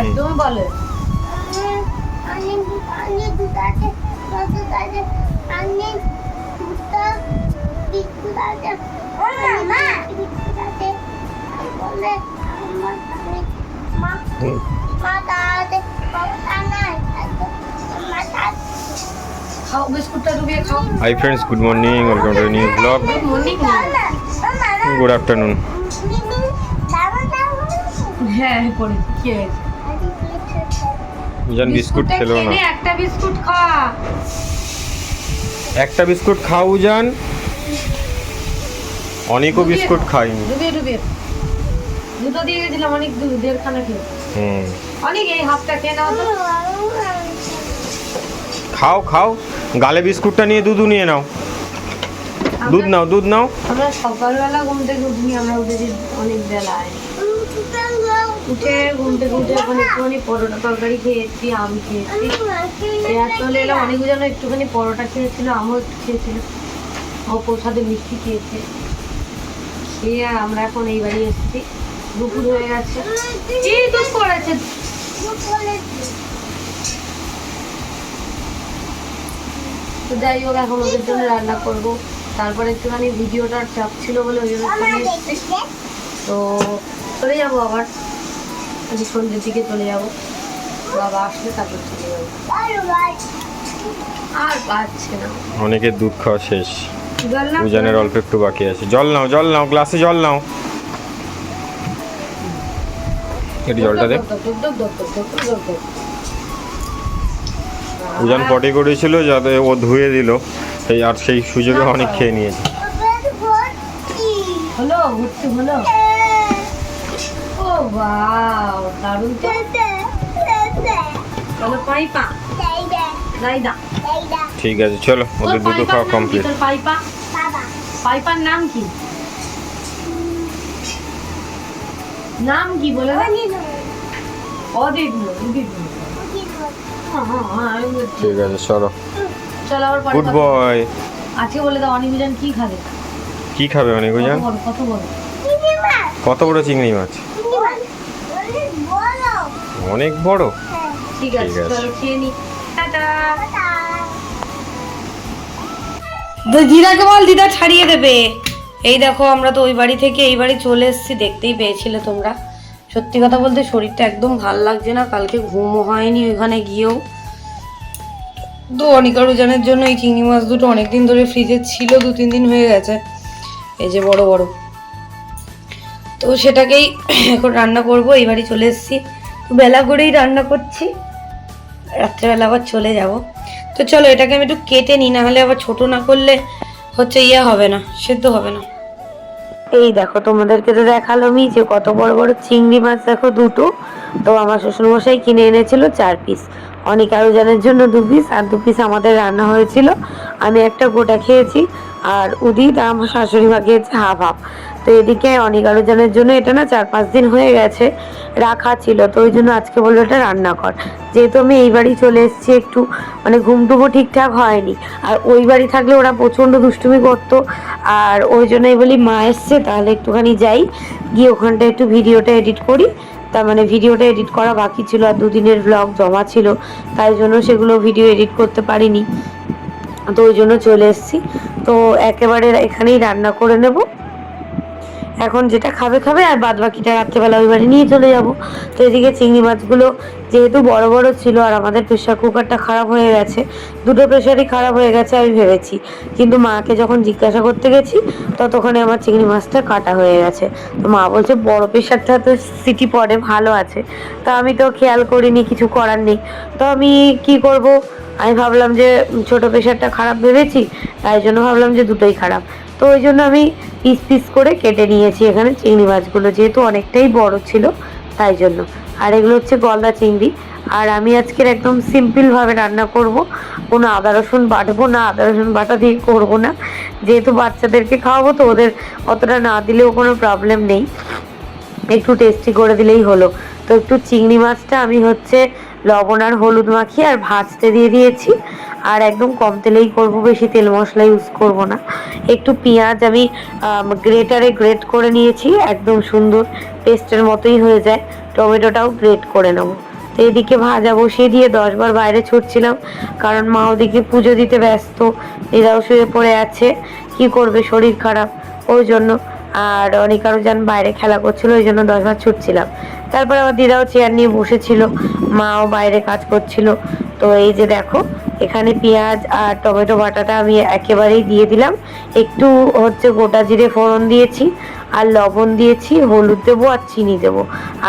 একদম বলে আমি আমি দুটাতে দুটাতে আমি দুটা দুটাতে ও মা না hi friends good morning welcome to new blog good afternoon হ্যাঁ পড়ে কি উজান বিস্কুট খেলো না। একটা বিস্কুট খা। একটা বিস্কুট খাও উজান। অনেকও বিস্কুট খাও। খাইনি। ডুবিয়ে ডুবিয়ে। দুটো দিয়ে গেছিলাম অনেক দু দেড়খানা খেয়ে হুম। অনেক এই হাফটা খেয়ে নাও তো। খাও খাও। গালে বিস্কুটটা নিয়ে দুধ নিয়ে নাও। দুধ নাও দুধ নাও। আমরা সকালবেলা ঘুম থেকে উঠিনি আমরা উঠেছি অনেক বেলায়। উঠে ঘুম থেকে উঠে এখন একটুখানি পরোটা তরকারি খেয়েছি, আম খেয়েছি। চলে এলাম, অনেক যেন একটুখানি পরোটা খেয়েছিল, আমও একটু খেয়েছিল। ও প্রসাদে মিষ্টি খেয়েছে। খেয়ে আমরা এখন এই বাড়ি এসেছি। দুপুর হয়ে গেছে। কি যাই হোক, এখন ওদের জন্য রান্না করব। তারপরে একটুখানি ভিডিওটার চাপ ছিল বলে ওই জন্য তো চলে যাব আবার। যে সন্ধ্যের দিকে চলে যাব। বাবা আসলে তারপর চলে যাব। অনেকের দুঃখ শেষ। উজানের অল্প একটু বাকি আছে। জল নাও জল নাও গ্লাসে জল নাও। এটি জলটা দে উজান পটি করেছিল যাতে ও ধুয়ে দিল। এই আর সেই সুযোগে অনেক খেয়ে নিয়েছে। হলো হলো। দারুণ তো। চলো পাইপা। ঠিক আছে চলো ওদের দুটো খাওয়া কমপ্লিট পাইপা? পাইপার নাম কি? নাম কি বলে। হ্যাঁ, হ্যাঁ, হ্যাঁ। ঠিক আছে চলো। চলো আবার গুড বয় আজকে বলে দাও অনিবিজন কি খাবে? কি খাবে অনেক কত কত বড়? কত বড় চিংড়ি মাছ? অনেক বড়। ঠিক আছে চলো খেয়ে নি। টাটা। দিদাকে বল দিদা ছাড়িয়ে দেবে। এই দেখো আমরা তো ওই বাড়ি থেকে এই বাড়ি চলে এসেছি দেখতেই পেয়েছিলে তোমরা। সত্যি কথা বলতে শরীরটা একদম ভালো লাগছে না কালকে ঘুমও হয়নি ওইখানে গিয়েও। তো অনিকা রুজানের জন্য এই চিংড়ি মাছ দুটো অনেকদিন ধরে ফ্রিজে ছিল দু তিন দিন হয়ে গেছে। এই যে বড় বড়। তো সেটাকেই এখন রান্না করব এই বাড়ি চলে এসেছি। বেলা করেই রান্না করছি। রাত্রেবেলা আবার চলে যাব। তো চলো, এটাকে আমি একটু কেটে নিই না হলে আবার ছোট না করলে হচ্ছে ইয়ে হবে না, সেদ্ধ হবে না। এই দেখো, তোমাদেরকে তো দেখালামই যে কত বড় বড় চিংড়ি মাছ দেখো দুটো। তো আমার শ্বশুরমশাই কিনে এনেছিল চার পিস অনেক আরও জনের জন্য দু পিস আর দু পিস আমাদের রান্না হয়েছিল। আমি একটা গোটা খেয়েছি, আর উদিত, আমার শাশুড়ি মা খেয়েছে হাফ হাফ। তো এদিকে অনেক আরও জনের জন্য এটা না চার পাঁচ দিন হয়ে গেছে, রাখা ছিল। তো ওই জন্য আজকে বলল এটা রান্না কর। যেহেতু আমি এই বাড়ি চলে এসেছি একটু মানে ঘুমটুমো ঠিকঠাক হয়নি। আর ওই বাড়ি থাকলে ওরা প্রচণ্ড দুষ্টুমি করতো। আর ওই জন্যই বলি মা এসছে, তাহলে একটুখানি যাই। গিয়ে ওখানটা একটু ভিডিওটা এডিট করি। তার মানে ভিডিওটা এডিট করা বাকি ছিল, আর দুদিনের ব্লগ জমা ছিল। তাই জন্য সেগুলো ভিডিও এডিট করতে পারিনি। তো ওই জন্য চলে এসেছি। তো একেবারে এখানেই রান্না করে নেব। এখন যেটা খাবে খাবে আর বাদ বাকিটা রাত্রেবেলা ওই বাড়ি নিয়ে চলে যাব। তো এদিকে চিংড়ি মাছগুলো যেহেতু বড় বড় ছিল আর আমাদের প্রেশার কুকারটা খারাপ হয়ে গেছে, দুটো প্রেশারই খারাপ হয়ে গেছে আমি ভেবেছি। কিন্তু মাকে যখন জিজ্ঞাসা করতে গেছি, ততক্ষণে আমার চিংড়ি মাছটা কাটা হয়ে গেছে। তো মা বলছে, বড় প্রেশারটা তো সিটি পড়ে ভালো আছে। তা আমি তো খেয়াল করিনি, কিছু করার নেই। তো আমি কি করব? আমি ভাবলাম যে ছোট প্রেশারটা খারাপ ভেবেছি, তাই জন্য ভাবলাম যে দুটোই খারাপ। তো ওই জন্য আমি পিস পিস করে কেটে নিয়েছি এখানে চিংড়ি মাছগুলো, যেহেতু অনেকটাই বড় ছিল, তাই জন্য। আর এগুলো হচ্ছে গলদা চিংড়ি। আর আমি আজকের একদম সিম্পলভাবে রান্না করব। কোনো আদা রসুন বাটবো না, আদা রসুন বাটা দিয়ে করব না। যেহেতু বাচ্চাদেরকে খাওয়াবো তো ওদের অতটা না দিলেও কোনো প্রবলেম নেই। একটু টেস্টি করে দিলেই হলো। তো একটু চিংড়ি মাছটা আমি হচ্ছে লবণ আর হলুদ মাখিয়ে আর ভাজতে দিয়ে দিয়েছি। আর একদম কম তেলেই করব, বেশি তেল মশলা ইউজ করব না। একটু পেঁয়াজ আমি গ্রেটারে গ্রেট করে নিয়েছি, একদম সুন্দর পেস্টের মতোই হয়ে যায়। টমেটোটাও গ্রেট করে নেব। এদিকে ভাজা বসিয়ে দিয়ে দশবার বাইরে ছুটছিলাম, কারণ মা ওদিকে পুজো দিতে ব্যস্ত দিদাও শুয়ে পড়ে আছে, কি করবে শরীর খারাপ। ওই জন্য, আর অনেক আরও যান বাইরে খেলা করছিল, ওই জন্য দশবার ছুটছিলাম। তারপর আমার দিদাও চেয়ার নিয়ে বসেছিল, মাও বাইরে কাজ করছিল। তো এই যে দেখো, এখানে পেঁয়াজ আর টমেটো বাটাটা আমি একেবারেই দিয়ে দিলাম। একটু হচ্ছে গোটা জিরে ফোড়ন দিয়েছি আর লবণ দিয়েছি, হলুদ দেবো আর চিনি দেবো।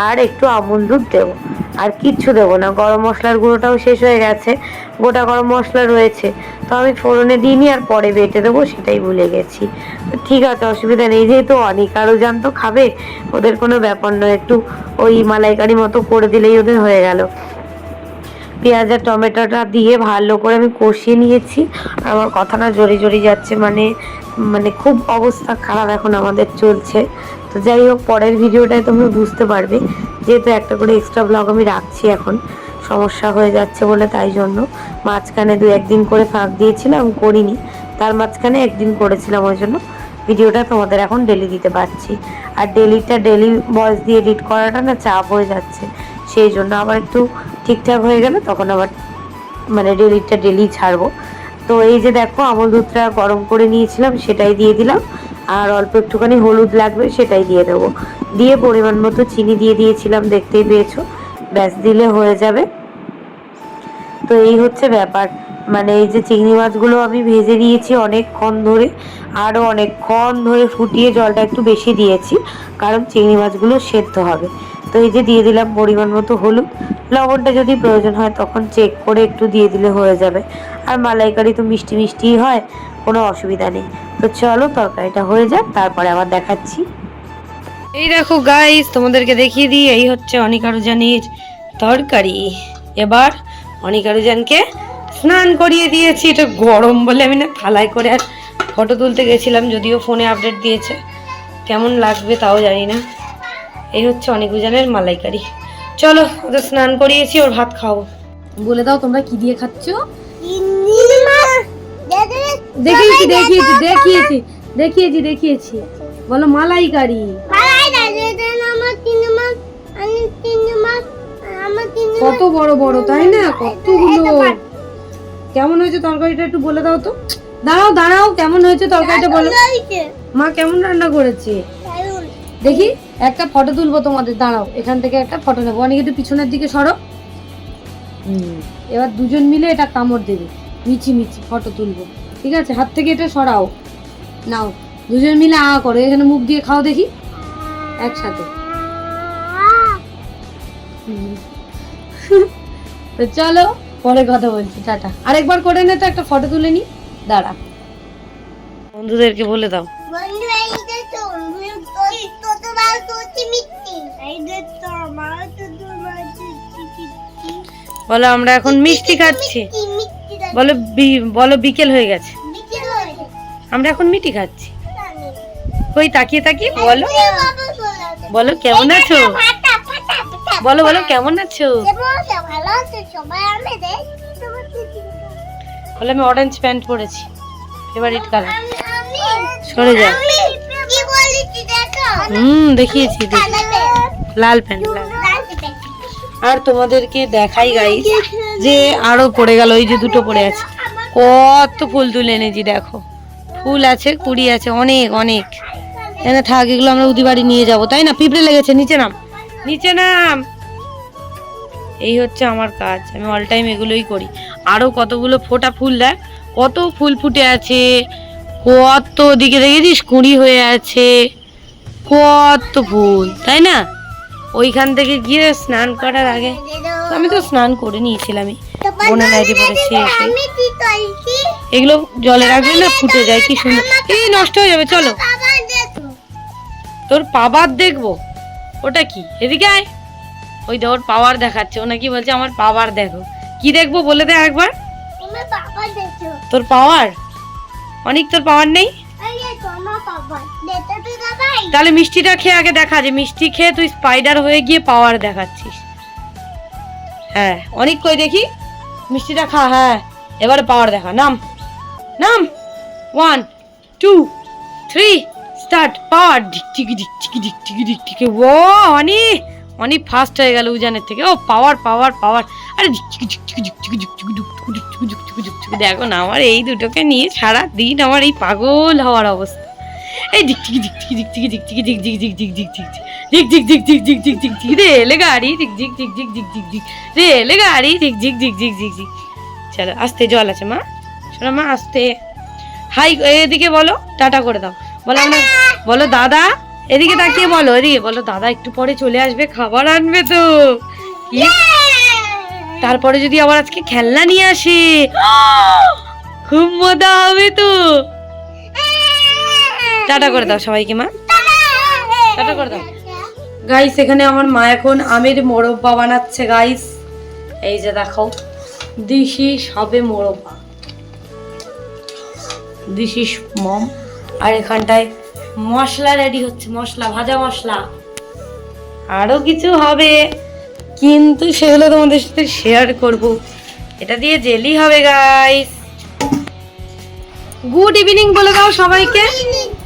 আর একটু আমুল দুধ দেবো। আর কিচ্ছু দেবো না, গরম মশলার গুঁড়োটাও শেষ হয়ে গেছে, গোটা গরম মশলা রয়েছে। তো আমি ফোড়নে দিইনি আর পরে বেটে দেবো, সেটাই ভুলে গেছি। ঠিক আছে, অসুবিধা নেই, যেহেতু অনেক আরও জান তো খাবে, ওদের কোনো ব্যাপার নয়, একটু ওই মালাইকারি মতো করে দিলেই ওদের হয়ে গেল। পেঁয়াজ আর টমেটোটা দিয়ে ভালো করে আমি কষিয়ে নিয়েছি। আর আমার কথাটা জড়ি জড়ি যাচ্ছে মানে মানে খুব অবস্থা খারাপ এখন আমাদের চলছে। তো যাই হোক, পরের ভিডিওটায় তোমরা বুঝতে পারবে, যেহেতু একটা করে এক্সট্রা ব্লগ আমি রাখছি এখন, সমস্যা হয়ে যাচ্ছে বলে তাই জন্য। মাঝখানে দু একদিন করে ফাঁক দিয়েছিলাম, করিনি। তার মাঝখানে একদিন করেছিলাম ওই জন্য ভিডিওটা তোমাদের এখন ডেলি দিতে পারছি। আর ডেলিটা ডেলি ভয়েস দিয়ে এডিট করাটা না চাপ হয়ে যাচ্ছে। সেই জন্য আবার একটু ঠিকঠাক হয়ে গেলে তখন আবার মানে ডেলিটা ডেলি ছাড়বো। তো এই যে দেখো, আমল দুধটা গরম করে নিয়েছিলাম, সেটাই দিয়ে দিলাম। আর অল্প একটুখানি হলুদ লাগবে, সেটাই দিয়ে দেবো। দিয়ে পরিমাণ মতো চিনি দিয়ে দিয়েছিলাম, দেখতেই পেয়েছ। ব্যাস, দিলে হয়ে যাবে। তো এই হচ্ছে ব্যাপার। মানে এই যে চিংড়ি মাছগুলো আমি ভেজে নিয়েছি অনেকক্ষণ ধরে আরও অনেকক্ষণ ধরে ফুটিয়ে জলটা একটু বেশি দিয়েছি, কারণ চিংড়ি মাছগুলো সেদ্ধ হবে। তো এই যে দিয়ে দিলাম পরিমাণ মতো হলুদ। লবণটা যদি প্রয়োজন হয় তখন চেক করে একটু দিয়ে দিলে হয়ে যাবে। আর মালাইকারি তো মিষ্টি মিষ্টিই হয়, কোনো অসুবিধা নেই। তো চলো তরকারিটা হয়ে যাক, তারপরে আবার দেখাচ্ছি। এই দেখো গাইস তোমাদেরকে দেখিয়ে দিই, এই হচ্ছে অনিকারুজানির তরকারি। এবার অনিকারুজানকে স্নান করিয়ে দিয়েছি, এটা গরম বলে আমি না থালায় করে আর ফটো তুলতে গেছিলাম, যদিও ফোনে আপডেট দিয়েছে। কেমন লাগবে তাও জানি না। এই হচ্ছে অনেক অনিকুজানের মালাইকারি। চলো, ওদের স্নান করিয়েছি, ওর ভাত খাওয়াবো বলে দাও তোমরা কি দিয়ে খাচ্ছ? দেখিয়েছি দেখিয়েছি দেখিয়েছি দেখিয়েছি দেখিয়েছি। বলো, মালাইকারি। কত বড় বড়, তাই না? কতগুলো। কেমন হয়েছে তরকারিটা একটু বলে দাও তো। দাঁড়াও দাঁড়াও, কেমন হয়েছে তরকারিটা বলো। মা, কেমন রান্না করেছে? দেখি। একটা ফটো তুলবো তোমাদের দাঁড়াও এখান থেকে একটা ফটো নেব। অনেক একটু পিছনের দিকে সরো। হুম, এবার দুজন মিলে এটা কামড় দেবে। মিচি মিচি ফটো তুলবো। ঠিক আছে? হাত থেকে এটা সরাও। নাও দুজন মিলে আ করো। এখানে মুখ দিয়ে খাও দেখি। একসাথে। হুম। তো চলো পরে কথা বলছি। টাটা। আরেকবার করে নে তো একটা ফটো তুলে নি। দাঁড়া। বন্ধুদেরকে বলে দাও। বলো, আমরা এখন মিষ্টি খাচ্ছি বলো বলো, বিকেল হয়ে গেছে। আমরা এখন মিষ্টি খাচ্ছি ওই তাকিয়ে তাকিয়ে বলো। বলো, কেমন আছো। বলো বলো, কেমন আছো? বলে, আমি অরেঞ্জ প্যান্ট পরেছি ফেভারিট কালার সরে যাও? হুম দেখিয়েছি দেখি লাল প্যান্ট লাল আর তোমাদেরকে দেখাই গাই যে আরও পড়ে গেল ওই যে দুটো পড়ে আছে। কত ফুল তুলে এনেছি দেখো। ফুল আছে কুড়ি আছে অনেক অনেক। এনে থাক এগুলো আমরা উদি বাড়ি নিয়ে যাব তাই না? পিঁপড়ে লেগেছে নিচে নাম। নিচে নাম। এই হচ্ছে আমার কাজ আমি অল টাইম এগুলোই করি। আরও কতগুলো ফোটা ফুল দেখ কত ফুল ফুটে আছে কত দিকে দেখেছিস কুড়ি হয়ে আছে। কত ফুল তাই না? ওইখান থেকে গিয়ে স্নান করার আগে আমি তো স্নান করে নিয়েছিলামই বোনের নাইটি পরেছি এসে। এগুলো জলে রাখলে না ফুটে যায় কি সুন্দর। এই নষ্ট হয়ে যাবে চলো। তোর পাবার দেখব। ওটা কি? এদিকে আয়। ওই দে ওর পাওয়ার দেখাচ্ছে। ও নাকি বলছে আমার পাওয়ার দেখো। কি দেখব বলে দে একবার? তোর পাওয়ার? অনেক তোর পাওয়ার নেই? তাহলে মিষ্টিটা খেয়ে আগে দেখা যে মিষ্টি খেয়ে তুই স্পাইডার হয়ে গিয়ে পাওয়ার দেখাচ্ছিস হ্যাঁ অনেক কই দেখি মিষ্টিটা খা হ্যাঁ এবারে পাওয়ার দেখা নাম নাম one two three start power টিকি ডিক টিকি ডিক টিকি টিকি ও অনি অনেক ফাস্ট হয়ে গেল উজানের থেকে ও পাওয়ার পাওয়ার পাওয়ার আরে ঝুকঝুক ঝুকঝুক ঝুকঝুক ঝুকঝুক ঝুকঝুক ঝুকঝুক ঝুকঝুক ঝুকঝুক দেখো না আমার এই দুটোকে নিয়ে সারা দিন আমার এই পাগল হওয়ার অবস্থা এই ঝিকঝিকি ঝিকঝিকি ঝিকঝিকি ঝিকঝিকি ঝিকঝিক ঝিকঝিক ঝিকঝিক ঝিকঝিক ঝিকঝিক ঝিকঝিক ঝিকঝিক রেলে গাড়ি ঝিকঝিক ঝিকঝিক ঝিকঝিক ঝিক রেলে গাড়ি ঝিকঝিক ঝিকঝিক ঝিকঝিক চলো আস্তে জল আছে মা শোনো মা আস্তে হাই এদিকে বলো টাটা করে দাও বলো আমরা বলো দাদা এদিকে তাকিয়ে বলো এদিকে বলো দাদা একটু পরে চলে আসবে খাবার আনবে তো কি? তারপরে যদি আবার আজকে খেলনা নিয়ে আসে? খুব মজা হবে তো। টাটা করে দাও সবাইকে, মা। টাটা করে দাও। গাইস এখানে আমার মা এখন আমের মোরব্বা বানাচ্ছে গাইস এই যে দেখো, দিশি সবে মোরব্বা। দিস ইস মম। আর এখানটায় মশলা রেডি হচ্ছে, মশলা, ভাজা মশলা। আরও কিছু হবে। কিন্তু সেগুলো তোমাদের সাথে শেয়ার করব। এটা দিয়ে জেলি হবে গাইস গুড ইভিনিং বলে দাও সবাইকে।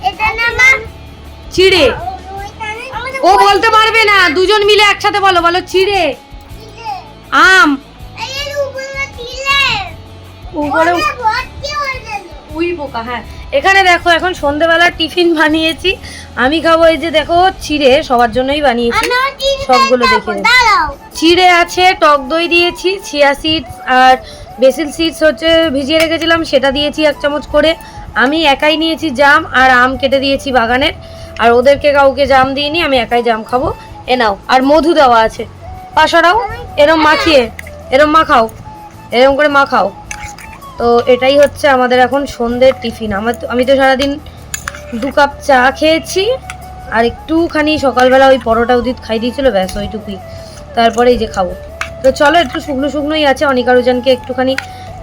এটা না মা। চিড়ে ও বলতে পারবে না দুজন মিলে একসাথে বলো বলো চিড়ে আম। উপরে উই পোকা হ্যাঁ। এখানে দেখো এখন সন্ধেবেলা টিফিন বানিয়েছি। আমি খাব এই যে দেখো চিড়ে সবার জন্যই বানিয়েছি। সবগুলো দেখে চিড়ে আছে টক দই দিয়েছি চিয়া সিডস আর বেসিল সিডস হচ্ছে ভিজিয়ে রেখেছিলাম সেটা দিয়েছি এক চামচ করে। আমি একাই নিয়েছি জাম আর আম কেটে দিয়েছি বাগানের। আর ওদেরকে কাউকে জাম দিইনি আমি একাই জাম খাব। এ নাও আর মধু দেওয়া আছে। পাশারাও এরম মাখিয়ে এরম মাখাও এরম করে মাখাও। তো এটাই হচ্ছে আমাদের এখন সন্ধ্যের টিফিন। আমার তো- আমি তো সারাদিন দু কাপ চা খেয়েছি আর একটুখানি সকালবেলা ওই পরোটা উদিত খাই দিয়েছিল ব্যাস ওইটুকুই। তারপরে এই যে খাব। তো চলো একটু শুকনো শুকনোই আছে অনিকারুজানকে একটুখানি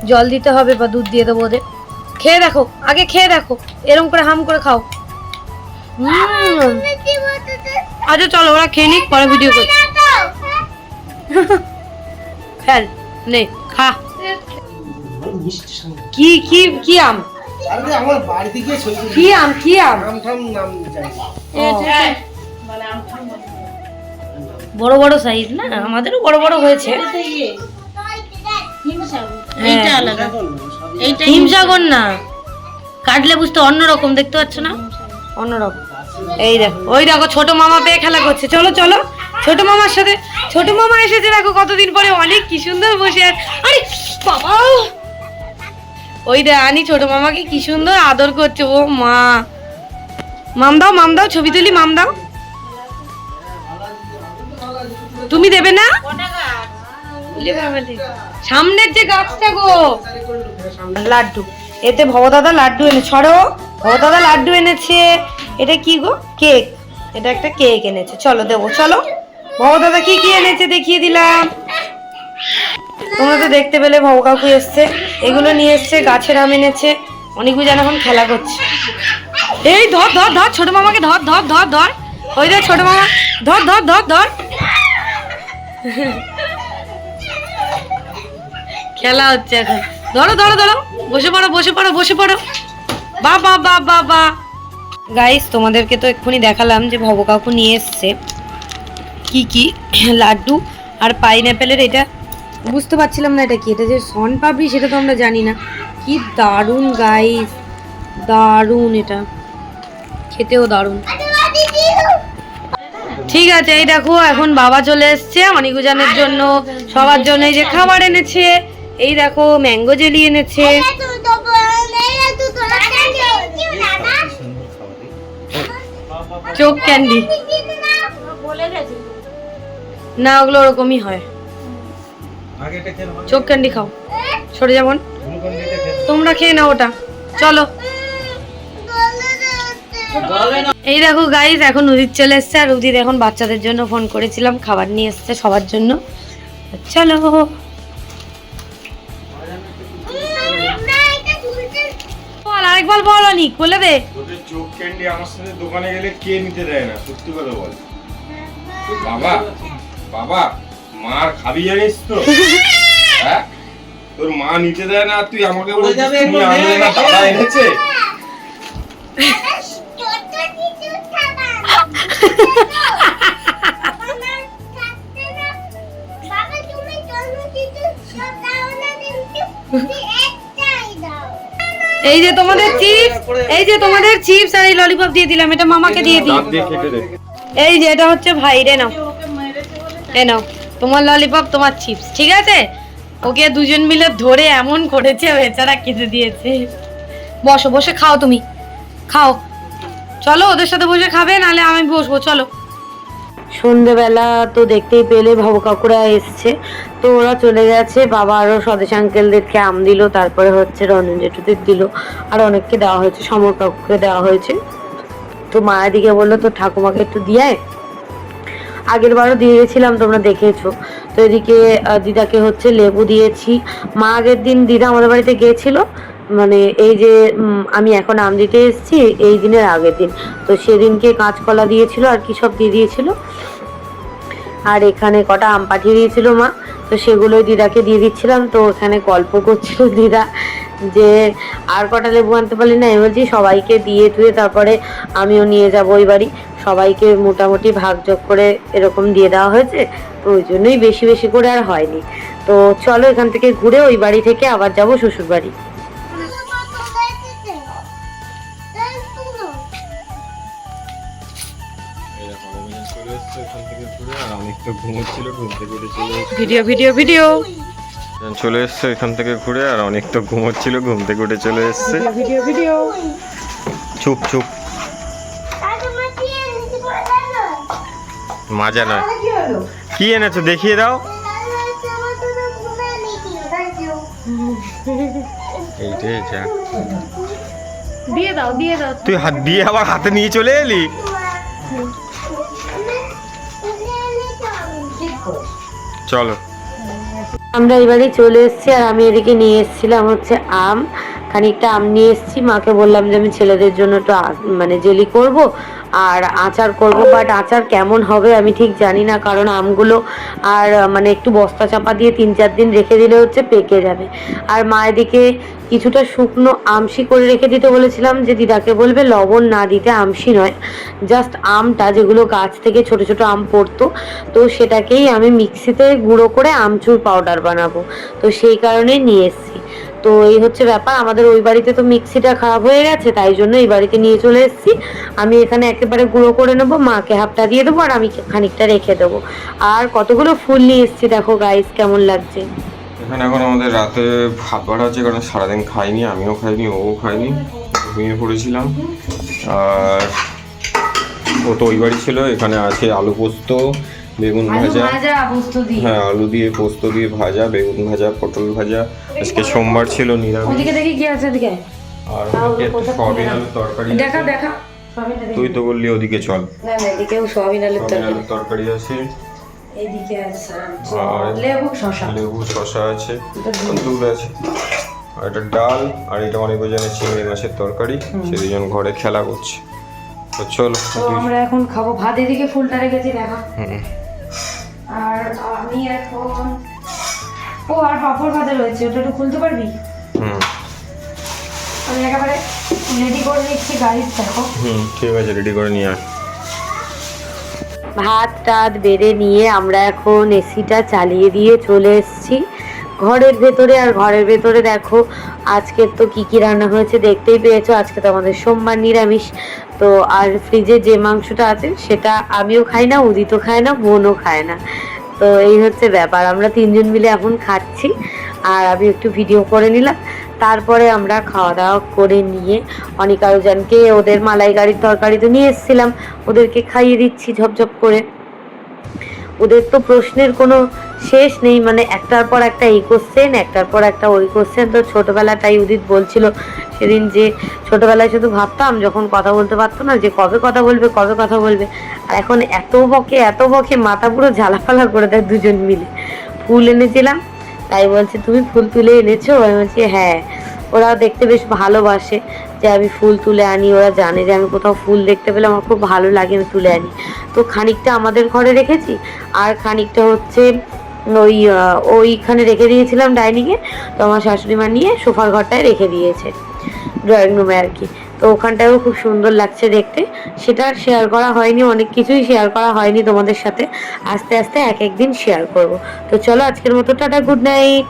জল দিতে হবে বা দুধ দিয়ে দেবো ওদের। খেয়ে দেখো আগে খেয়ে দেখো এরম করে হাম করে খাও। আচ্ছা চলো ওরা খেয়ে নিক পরে ভিডিও করি ফেল নে খা। কি কি কি আম? আরে আমার ছবি কি আম কি আম? নাম ঠাম নাম জানি। না। বড় বড় সাইজ না? আমাদেরও বড় বড় হয়েছে। এইটা আলাদা। এইটা হিমসাগর। না। কাটলে বুঝতে অন্যরকম দেখতে পাচ্ছ না? অন্যরকম এই দেখো ওই দেখো ছোট মামা পেয়ে খেলা করছে। চলো চলো। ছোট মামার সাথে ছোট মামা এসেছে দেখো কতদিন পরে। অনেক কি সুন্দর বসে আছে। আরে বাবা! ওই আনি ছোট মামাকে, কি সুন্দর আদর করছে, ও মা। মাম দাও মাম দাও, ছবি তুলি, মাম দাও। তুমি দেবে না? সামনের যে গাছটা গো। লাড্ডু। এতে ভবদাদা লাড্ডু এনে ছড়ো। ভবদাদা লাড্ডু এনেছে। এটা কি গো? কেক। এটা একটা কেক এনেছে। চলো, দেবো, চলো। ভবদাদা কি কি এনেছে দেখিয়ে দিলাম। তোমরা তো দেখতে পেলে ভব কাকু এসছে। এগুলো নিয়ে এসছে, গাছের আম এনেছে। অনেক যেন এখন খেলা করছে। এই ধর ধর ধর, ছোট মামাকে ধর ধর ধর ধর। ওই দেখ ছোট মামা। ধর ধর ধর ধর। খেলা হচ্ছে এখন। ধরো ধরো ধরো। বসে পড়ো বসে পড়ো বসে পড়ো। বা বা বা বা বা। গাইস তোমাদেরকে তো এক্ষুনি দেখালাম যে ভব কাকু নিয়ে এসছে। কি কি? লাড্ডু আর পাইনঅ্যাপেলের এটা বুঝতে পারছিলাম না এটা কি, এটা যে সন পাপড়ি সেটা তো আমরা জানি না। কি দারুণ গাইস দারুণ এটা। খেতেও দারুণ। ঠিক আছে, এই দেখো, এখন বাবা চলে এসছে অনিকুজানের জন্য। সবার জন্য এই যে খাবার এনেছে। এই দেখো, ম্যাঙ্গো জেলি এনেছে। চোখ ক্যান্ডি। না, ওগুলো ওরকমই হয়। চোখ ক্যান্ডি খাও। সরে যেমন তোমরা খেয়ে নাও ওটা। চলো। এই দেখো গাইস এখন উদিত চলে এসছে আর উদিত এখন বাচ্চাদের জন্য ফোন করেছিলাম খাবার নিয়ে এসছে সবার জন্য। চলো। বল আরেকবার বল অনিক বলে দে। তোদের চোখ ক্যান্ডি আমার সাথে দোকানে গেলে কে নিতে দেয় না? সত্যি কথা বল। বাবা বাবা। মার খাবি জানিস তো? হ্যাঁ? তোর মা নিতে দেয় না তুই আমাকে এনেছে? এই যে তোমাদের চিপস এই যে তোমাদের চিপস আর এই ললিপপ দিয়ে দিলাম এটা মামাকে দিয়ে দিই। এই যে এটা হচ্ছে ভাইরে নাও। এ নাও। তোমার ললিপপ তোমার চিপস ঠিক আছে? ওকে দুজন মিলে ধরে এমন করেছে বেচারা কেটে দিয়েছে। বসো, বসে খাও তুমি। খাও। চলো, ওদের সাথে বসে খাবে, নাহলে আমি বসবো, চলো। সন্ধেবেলা তো দেখতেই পেলে ভব কাকুরা এসছে। তো ওরা চলে গেছে, বাবা আরও স্বদেশ আঙ্কেলদেরকে আম দিল, তারপরে হচ্ছে রঞ্জন জেঠুদের দিল। আর অনেককে দেওয়া হয়েছে, সমর কাকুকে দেওয়া হয়েছে। তো মায়ের দিকে বলল তো ঠাকুমাকে একটু দিয়ে আগের বারও দিয়ে গেছিলাম, তোমরা দেখেছ। তো এদিকে দিদাকে হচ্ছে লেবু দিয়েছি। মা আগের দিন দিদা আমাদের বাড়িতে গিয়েছিল মানে এই যে আমি এখন আম দিতে এসেছি, এই দিনের আগের দিন। তো সেদিনকে কাঁচকলা দিয়েছিল, আর কি সব দিয়ে দিয়েছিল। আর এখানে কটা আম পাঠিয়ে দিয়েছিল মা, তো সেগুলোই দিদাকে দিয়ে দিচ্ছিলাম। তো ওখানে গল্প করছিল দিদা যে, আর কটা লেবু আনতে পারলি না? আমি বলছি, সবাইকে দিয়ে টুয়ে তারপরে আমিও নিয়ে যাব ওই বাড়ি। সবাইকে মোটামুটি ভাগ ভাগযোগ করে এরকম দিয়ে দেওয়া হয়েছে তো ওই জন্যই বেশি বেশি করে আর হয়নি। তো চলো এখান থেকে ঘুরে ওই বাড়ি থেকে আবার যাব শ্বশুর বাড়ি। চলে এসছে এখান থেকে ঘুরে আর অনেকটা ঘুমোচ্ছিল ঘুম থেকে উঠে চলে এসছে ভিডিও ভিডিও ভিডিও। চলে এসছে এখান থেকে ঘুরে আর অনেকটা ঘুমোচ্ছিল ঘুম থেকে উঠে চলে এসছে। Video video. চুপ চুপ। মাজা নয়। কি এনেছো? দেখিয়ে দাও। দিয়ে দাও দিয়ে দাও। তুই হাত দিয়ে আবার হাতে নিয়ে চলে এলি? চলো। আমরা এবারে চলে এসেছি আর আমি এদিকে নিয়ে এসেছিলাম হচ্ছে আম। খানিকটা আম নিয়ে এসেছি। মাকে বললাম যে আমি ছেলেদের জন্য একটু মানে জেলি করব। আর আচার করব বাট আচার কেমন হবে আমি ঠিক জানি না, কারণ আমগুলো আর মানে একটু বস্তা চাপা দিয়ে তিন চার দিন রেখে দিলে হচ্ছে পেকে যাবে। আর মা এদিকে কিছুটা শুকনো আমসি করে রেখে দিতে বলেছিলাম, যে দিদাকে বলবে লবণ না দিতে আমসি নয় জাস্ট আমটা যেগুলো গাছ থেকে ছোট ছোট আম পড়তো, তো সেটাকেই আমি মিক্সিতে গুঁড়ো করে আমচুর পাউডার বানাবো। তো সেই কারণে নিয়ে এসেছি। তো এই হচ্ছে ব্যাপার, আমাদের ওই বাড়িতে তো মিক্সিটা খারাপ হয়ে গেছে, তাই জন্য এই বাড়িতে নিয়ে চলে এসেছি। আমি এখানে একেবারে গুঁড়ো করে নেব, মাকে হাফটা দিয়ে দেবো, আর আমি খানিকটা রেখে দেবো। আর কতগুলো ফুল নিয়ে এসেছি দেখো গাইস কেমন লাগছে? এখানে এখন আমাদের রাতে বাড়া আছে কারণ সারাদিন খাইনি, আমিও খাইনি, ও খাইনি, ঘুমিয়ে পড়েছিলাম। আর ও তো ওই বাড়ি ছিল, এখানে আছে আলু পোস্ত বেগুন ভাজা। হ্যাঁ আলু দিয়ে পোস্ত দিয়ে ভাজা বেগুন ভাজা পটল ভাজা। আজকে সোমবার ছিল নিরামিষ। ওদিকে দেখি কি আছে ওদিকে আর ওদিকে একটা সয়াবিন আলুর তরকারি দেখা দেখা। তুই তো বললি ওদিকে চল। না না এদিকেও সয়াবিন আলুর তরকারি। তরকারি আছে। এদিকে লেবু আছে। দুধ আছে। আর এটা ডাল আর এটা অনেক চিংড়ি মাছের তরকারি। সে দুজন ঘরে খেলা করছে। তো চলো আমরা এখন খাব। ভাত এদিকে ফুলটা রেখেছি দেখা। হুম। আর আমি এখন ও আর পাপড় ভাজা রয়েছে ওটা একটু খুলতে পারবি? হুম। আমি একেবারে রেডি করে নিচ্ছি গাড়ির দেখো। হুম ঠিক আছে রেডি করে নিয়ে আয়। ভাত টাত বেড়ে নিয়ে আমরা এখন এসিটা চালিয়ে দিয়ে চলে এসেছি। ঘরের ভেতরে আর ঘরের ভেতরে দেখো আজকের তো কি কি রান্না হয়েছে দেখতেই পেয়েছ। আজকে তো আমাদের সোমবার নিরামিষ। তো আর ফ্রিজে যে মাংসটা আছে সেটা আমিও খাই না উদিতও খায় না বোনও খায় না। তো এই হচ্ছে ব্যাপার। আমরা তিনজন মিলে এখন খাচ্ছি আর আমি একটু ভিডিও করে নিলাম। তারপরে আমরা খাওয়া দাওয়া করে নিয়ে অনেক আয়োজনকে ওদের মালাই গাড়ির তরকারি তো নিয়ে এসেছিলাম। ওদেরকে খাইয়ে দিচ্ছি ঝপঝপ করে। ওদের তো প্রশ্নের কোনো শেষ নেই মানে একটার পর একটা এই কোশ্চেন একটার পর একটা ওই কোশ্চেন তো ছোটবেলাটাই উদিত বলছিল সেদিন যে ছোটবেলায় শুধু ভাবতাম যখন কথা বলতে পারতো না, যে কবে কথা বলবে, কবে কথা বলবে। আর এখন এত বকে এত বকে মাথা পুরো ঝালাফালা করে দেয় দুজন মিলে। ফুল এনেছিলাম, তাই বলছে, তুমি ফুল তুলে এনেছো? আমি বলছি হ্যাঁ। ওরা দেখতে বেশ ভালোবাসে যে আমি ফুল তুলে আনি, ওরা জানে যে আমি কোথাও ফুল দেখতে পেলে আমার খুব ভালো লাগে আমি তুলে আনি। তো খানিকটা আমাদের ঘরে রেখেছি, আর খানিকটা হচ্ছে ওই ওইখানে রেখে দিয়েছিলাম ডাইনিংয়ে, তো আমার শাশুড়ি মা নিয়ে সোফার ঘরটায় রেখে দিয়েছে। ড্রয়িং রুমে আর কি। তো ওখানটাও খুব সুন্দর লাগছে দেখতে। সেটা শেয়ার করা হয়নি, অনেক কিছুই শেয়ার করা হয়নি তোমাদের সাথে। আস্তে আস্তে এক একদিন শেয়ার করব। তো চলো আজকের মতো টাটা গুড নাইট